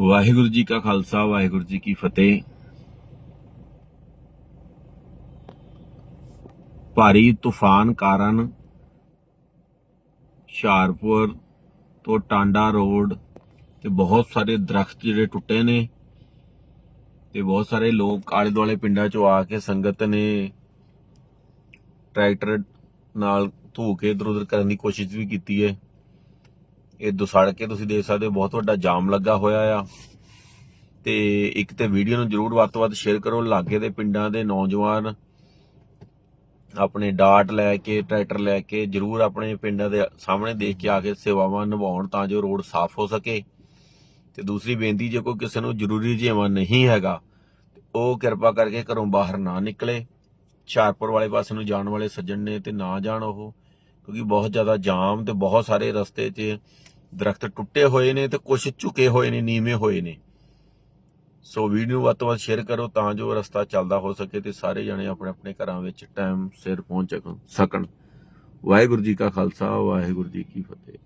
ਵਾਹਿਗੁਰੂ ਜੀ ਕਾ ਖਾਲਸਾ, ਵਾਹਿਗੁਰੂ ਜੀ ਕੀ ਫਤਿਹ। ਭਾਰੀ ਤੂਫਾਨ ਕਾਰਨ ਹੁਸ਼ਿਆਰਪੁਰ ਤੋਂ ਟਾਂਡਾ ਰੋਡ ਤੇ ਬਹੁਤ ਸਾਰੇ ਦਰਖਤ ਜਿਹੜੇ ਟੁੱਟੇ ਨੇ ਤੇ ਬਹੁਤ ਸਾਰੇ ਲੋਕ ਆਲੇ ਦੁਆਲੇ ਪਿੰਡਾਂ ਚੋਂ ਆ ਕੇ ਸੰਗਤ ਨੇ ਟਰੈਕਟਰ ਨਾਲ ਧੋ ਕੇ ਇਧਰ ਉਧਰ ਕਰਨ ਦੀ ਕੋਸ਼ਿਸ਼ ਵੀ ਕੀਤੀ ਹੈ। ਇਹ ਦੁਸੜ ਕੇ ਤੁਸੀਂ ਦੇਖ ਸਕਦੇ ਹੋ, ਬਹੁਤ ਵੱਡਾ ਜਾਮ ਲੱਗਾ ਹੋਇਆ ਆ। ਤੇ ਇੱਕ ਤੇ ਵੀਡੀਓ ਨੂੰ ਜਰੂਰ ਵੱਧ ਤੋਂ ਵੱਧ ਸ਼ੇਅਰ ਕਰੋ, ਲਾਗੇ ਦੇ ਪਿੰਡਾਂ ਦੇ ਨੌਜਵਾਨ ਆਪਣੇ ਡਾਟ ਲੈ ਕੇ, ਟਰੈਕਟਰ ਲੈ ਕੇ ਜਰੂਰ ਆਪਣੇ ਪਿੰਡਾਂ ਦੇ ਸਾਹਮਣੇ ਦੇਖ ਕੇ ਆ ਕੇ ਸੇਵਾਵਾਂ ਨਿਭਾਉਣ ਤਾਂ ਜੋ ਰੋਡ ਸਾਫ਼ ਹੋ ਸਕੇ। ਤੇ ਦੂਸਰੀ ਬੇਨਤੀ, ਜੇ ਕੋਈ ਕਿਸੇ ਨੂੰ ਜ਼ਰੂਰੀ ਜਿਹਾ ਨਹੀਂ ਹੈਗਾ, ਉਹ ਕਿਰਪਾ ਕਰਕੇ ਘਰੋਂ ਬਾਹਰ ਨਾ ਨਿਕਲੇ। ਹੁਸ਼ਿਆਰਪੁਰ ਵਾਲੇ ਪਾਸੇ ਨੂੰ ਜਾਣ ਵਾਲੇ ਸੱਜਣ ਨੇ ਤੇ ਨਾ ਜਾਣ ਉਹ, ਕਿਉਂਕਿ ਬਹੁਤ ਜ਼ਿਆਦਾ ਜਾਮ ਤੇ ਬਹੁਤ ਸਾਰੇ ਰਸਤੇ 'ਚ ਦਰਖਤ ਟੁੱਟੇ ਹੋਏ ਨੇ ਤੇ ਕੁਝ ਝੁਕੇ ਹੋਏ ਨੇ, ਨੀਵੇਂ ਹੋਏ ਨੇ। ਸੋ ਵੀਡੀਓ ਵੱਧ ਤੋਂ ਵੱਧ ਸ਼ੇਅਰ ਕਰੋ ਤਾਂ ਜੋ ਰਸਤਾ ਚੱਲਦਾ ਹੋ ਸਕੇ ਤੇ ਸਾਰੇ ਜਣੇ ਆਪਣੇ ਆਪਣੇ ਘਰਾਂ ਵਿੱਚ ਟਾਈਮ ਸਿਰ ਪਹੁੰਚ ਸਕਣ। ਵਾਹਿਗੁਰੂ ਜੀ ਕਾ ਖਾਲਸਾ, ਵਾਹਿਗੁਰੂ ਜੀ ਕੀ ਫਤਿਹ।